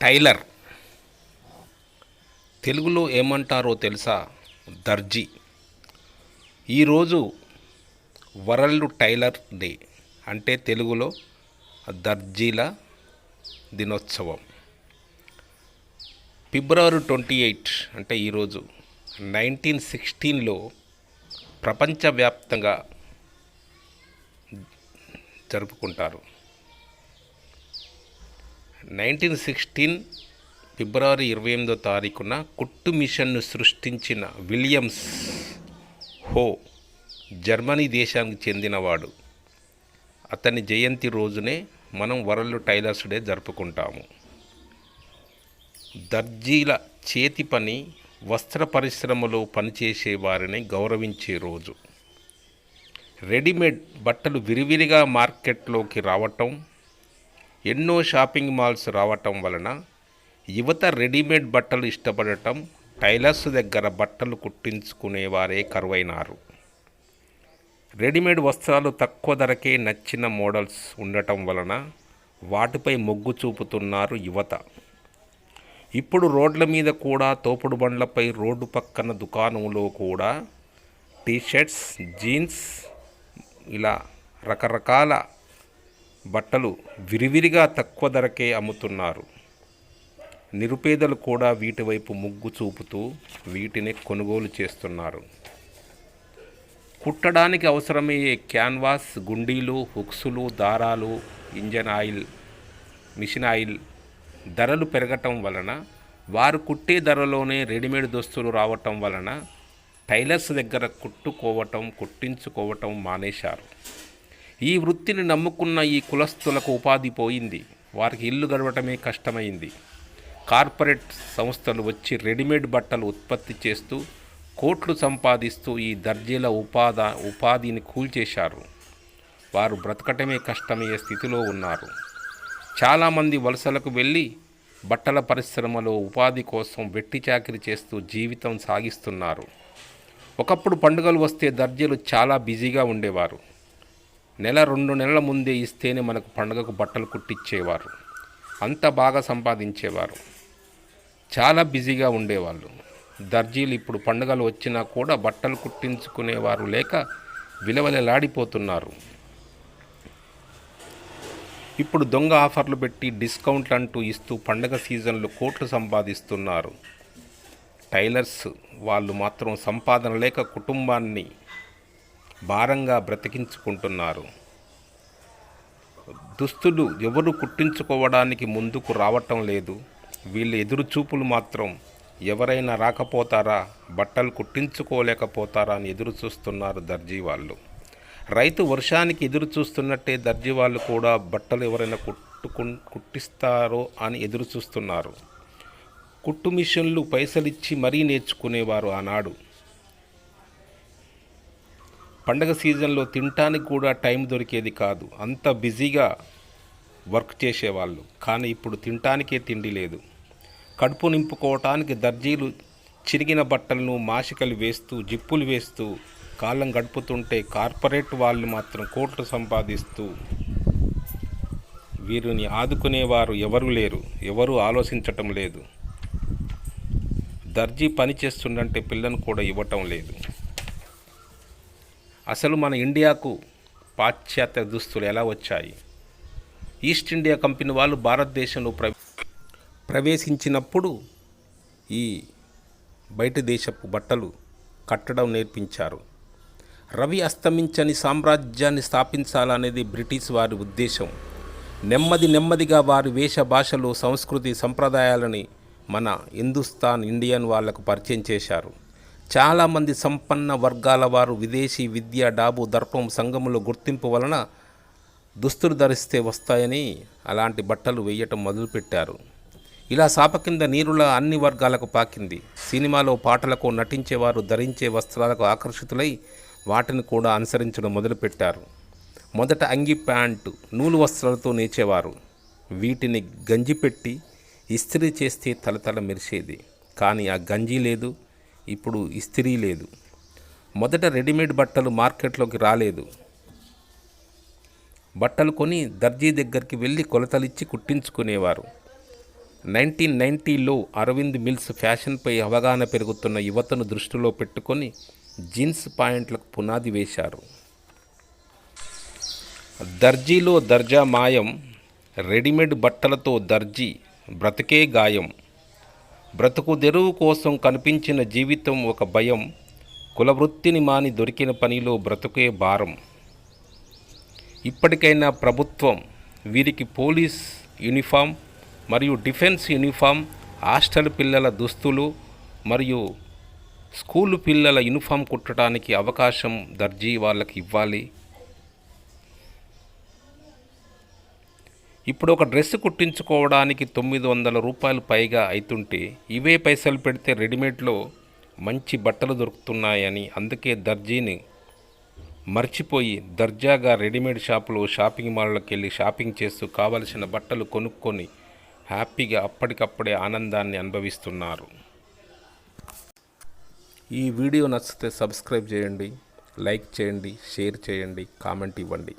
Tailor. తెలుగులో ఏమంటారో తెలుసా? దర్జీ. ఈరోజు వరల్డ్ టైలర్ డే అంటే తెలుగులో దర్జీల దినోత్సవం. ఫిబ్రవరి ట్వంటీ ఎయిట్ అంటే ఈరోజు నైన్టీన్ సిక్స్టీన్లో ప్రపంచవ్యాప్తంగా జరుపుకుంటారు. నైన్టీన్ సిక్స్టీన్ ఫిబ్రవరి ఇరవై ఎనిమిదో తారీఖున కుట్టు మిషన్ను సృష్టించిన విలియమ్స్ హో జర్మనీ దేశానికి చెందినవాడు. అతని జయంతి రోజునే మనం వరల్డ్ టైలర్స్ డే జరుపుకుంటాము. దర్జీల చేతి పని వస్త్ర పరిశ్రమలో పనిచేసే వారిని గౌరవించే రోజు. రెడీమేడ్ బట్టలు విరివిరిగా మార్కెట్లోకి రావటం ఎన్నో షాపింగ్ మాల్స్ రావటం వలన యువత రెడీమేడ్ బట్టలు ఇష్టపడటం టైలర్స్ దగ్గర బట్టలు కుట్టించుకునేవారే కరువైనారు. రెడీమేడ్ వస్త్రాలు తక్కువ ధరకే నచ్చిన మోడల్స్ ఉండటం వలన వాటిపై మొగ్గు చూపుతున్నారు యువత. ఇప్పుడు రోడ్ల మీద కూడా తోపుడు బండ్లపై రోడ్డు పక్కన దుకాణంలో కూడా టీషర్ట్స్ జీన్స్ ఇలా రకరకాల బట్టలు విరివిరిగా తక్కువ ధరకే అమ్ముతున్నారు. నిరుపేదలు కూడా వీటి వైపు చూపుతూ వీటిని కొనుగోలు చేస్తున్నారు. కుట్టడానికి అవసరమయ్యే క్యాన్వాస్ గుండీలు హుక్సులు దారాలు ఇంజన్ ఆయిల్ మిషన్ ఆయిల్ ధరలు పెరగటం వలన వారు కుట్టే ధరలోనే రెడీమేడ్ దుస్తులు రావటం వలన టైలర్స్ దగ్గర కుట్టుకోవటం కుట్టించుకోవటం మానేశారు. ఈ వృత్తిని నమ్ముకున్న ఈ కులస్తులకు ఉపాధి పోయింది. వారికి ఇల్లు గడవటమే కష్టమైంది. కార్పొరేట్ సంస్థలు వచ్చి రెడీమేడ్ బట్టలు ఉత్పత్తి చేస్తూ కోట్లు సంపాదిస్తూ ఈ దర్జీల ఉపాధ ఉపాధిని కూల్చేశారు. వారు బ్రతకటమే కష్టమయ్యే స్థితిలో ఉన్నారు. చాలామంది వలసలకు వెళ్ళి బట్టల పరిశ్రమలో ఉపాధి కోసం వెట్టి చాకిరి చేస్తూ జీవితం సాగిస్తున్నారు. ఒకప్పుడు పండుగలు వస్తే దర్జీలు చాలా బిజీగా ఉండేవారు. నెల రెండు నెలల ముందే ఇస్తేనే మనకు పండుగకు బట్టలు కుట్టించేవారు అంత బాగా సంపాదించేవారు. చాలా బిజీగా ఉండేవాళ్ళు. దర్జీలు ఇప్పుడు పండుగలు వచ్చినా కూడా బట్టలు కుట్టించుకునేవారు లేక విలవలలాడిపోతున్నారు. ఇప్పుడు దొంగ ఆఫర్లు పెట్టి డిస్కౌంట్లు అంటూ ఇస్తూ పండగ సీజన్లో కోట్లు సంపాదిస్తున్నారు. టైలర్స్ వాళ్ళు మాత్రం సంపాదన లేక కుటుంబాన్ని భారంగా బ్రతికించుకుంటున్నారు. దుస్తులు ఎవరు కుట్టించుకోవడానికి ముందుకు రావటం లేదు. వీళ్ళ ఎదురుచూపులు మాత్రం ఎవరైనా రాకపోతారా బట్టలు కుట్టించుకోలేకపోతారా అని ఎదురు చూస్తున్నారు దర్జీ వాళ్ళు. రైతు వర్షానికి ఎదురు చూస్తున్నట్టే దర్జీ వాళ్ళు కూడా బట్టలు ఎవరైనా కుట్టుకు కుట్టిస్తారో అని ఎదురు చూస్తున్నారు. కుట్టు మిషన్లు పైసలిచ్చి మరీ నేర్చుకునేవారు ఆనాడు. పండగ సీజన్లో తినటానికి కూడా టైం దొరికేది కాదు. అంత బిజీగా వర్క్ చేసేవాళ్ళు. కానీ ఇప్పుడు తినటానికే తిండి లేదు. కడుపు నింపుకోవటానికి దర్జీలు చిరిగిన బట్టలను మాసికలు వేస్తూ జిప్పులు వేస్తూ కాలం గడుపుతుంటే కార్పొరేట్ వాళ్ళు మాత్రం కోట్లు సంపాదిస్తూ వీరిని ఆదుకునేవారు ఎవరు లేరు. ఎవరు ఆలోచించటం లేదు. దర్జీ పని చేస్తుండంటే పిల్లను కూడా ఇవ్వటం లేదు. అసలు మన ఇండియాకు పాశ్చాత్య దుస్తులు ఎలా వచ్చాయి? ఈస్ట్ ఇండియా కంపెనీ వాళ్ళు భారతదేశంలో ప్ర ప్రవేశించినప్పుడు ఈ బయట దేశపు బట్టలు కట్టడం నేర్పించారు. రవి అస్తమించని సామ్రాజ్యాన్ని స్థాపించాలనేది బ్రిటిష్ వారి ఉద్దేశం. నెమ్మది నెమ్మదిగా వారి వేష భాషలు సంస్కృతి సంప్రదాయాలని మన హిందుస్థాన్ ఇండియన్ వాళ్ళకు పరిచయం చేశారు. చాలామంది సంపన్న వర్గాల వారు విదేశీ విద్య డాబు దర్పం సంఘములో గుర్తింపు వలన దుస్తులు ధరిస్తే వస్తాయని అలాంటి బట్టలు వేయటం మొదలుపెట్టారు. ఇలా సాప కింద నీరులా అన్ని వర్గాలకు పాకింది. సినిమాలో పాటలకు నటించేవారు ధరించే వస్త్రాలకు ఆకర్షితులై వాటిని కూడా అనుసరించడం మొదలుపెట్టారు. మొదట అంగి ప్యాంటు నూలు వస్త్రాలతో నేచేవారు. వీటిని గంజి పెట్టి ఇస్త్రీ చేస్తే తలతల మెరిసేది. కానీ ఆ గంజి లేదు ఇప్పుడు ఇస్త్రీ లేదు. మొదట రెడీమేడ్ బట్టలు మార్కెట్లోకి రాలేదు. బట్టలు కొని దర్జీ దగ్గరికి వెళ్ళి కొలతలిచ్చి కుట్టించుకునేవారు. నైన్టీన్ నైంటీలో అరవింద్ మిల్స్ ఫ్యాషన్పై అవగాహన పెరుగుతున్న యువతను దృష్టిలో పెట్టుకొని జీన్స్ పాయింట్లకు పునాది వేశారు. దర్జీలో దర్జా మాయం రెడీమేడ్ బట్టలతో దర్జీ బ్రతికే గాయం బ్రతుకు తెరువు కోసం కనిపించిన జీవితం ఒక భయం. కులవృత్తిని మాని దొరికిన పనిలో బ్రతుకే భారం. ఇప్పటికైనా ప్రభుత్వం వీరికి పోలీస్ యూనిఫామ్ మరియు డిఫెన్స్ యూనిఫామ్ హాస్టల్ పిల్లల దుస్తులు మరియు స్కూలు పిల్లల యూనిఫామ్ కుట్టడానికి అవకాశం దర్జీ వాళ్ళకి ఇవ్వాలి. ఇప్పుడు ఒక డ్రెస్ కుట్టించుకోవడానికి తొమ్మిది వందల రూపాయలు పైగా అవుతుంటే ఇవే పైసలు పెడితే రెడీమేడ్లో మంచి బట్టలు దొరుకుతున్నాయని అందుకే దర్జీని మర్చిపోయి దర్జాగా రెడీమేడ్ షాపులో షాపింగ్ మాల్లోకి వెళ్ళి షాపింగ్ చేస్తూ కావలసిన బట్టలు కొనుక్కొని హ్యాపీగా అప్పటికప్పుడే ఆనందాన్ని అనుభవిస్తున్నారు. ఈ వీడియో నచ్చితే సబ్స్క్రైబ్ చేయండి లైక్ చేయండి షేర్ చేయండి కామెంట్ ఇవ్వండి.